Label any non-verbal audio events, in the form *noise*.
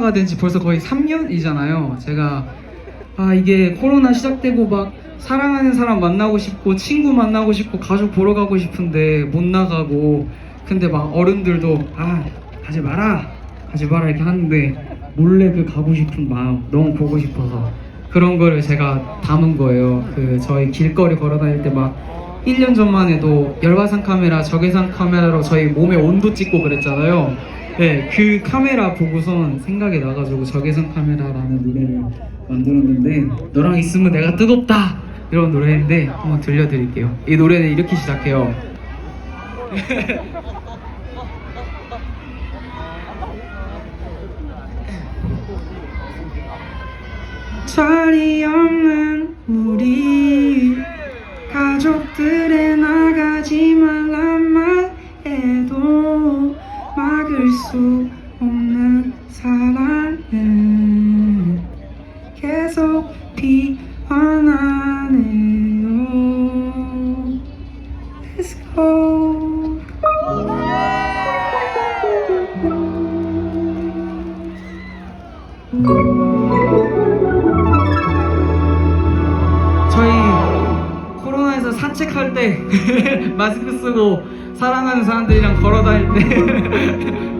코로나가 된 지 벌써 거의 3년이잖아요. 제가 아 이게 코로나 시작되고 막 사랑하는 사람 만나고 싶고 친구 만나고 싶고 가족 보러 가고 싶은데 못 나가고 근데 막 어른들도 아 가지 마라 가지 마라 이렇게 하는데 몰래 그 가고 싶은 마음 너무 보고 싶어서 그런 거를 제가 담은 거예요. 그 저희 길거리 걸어 다닐 때 막 1년 전만 해도 열화상 카메라, 적외선 카메라로 저희 몸의 온도 찍고 그랬잖아요. 네, 그 카메라 보고선 생각이 나가지고 적외선 카메라라는 노래를 만들었는데 너랑 있으면 내가 뜨겁다 이런 노래인데 한번 들려드릴게요. 이 노래는 이렇게 시작해요. *laughs* 자리 없는 우리 가족들 수 없는 사랑은 계속 피어나네요. Let's go. 저희 코로나에서 산책할 때 *laughs* 마스크 쓰고 사랑하는 사람들이랑 걸어 다닐 때 *laughs*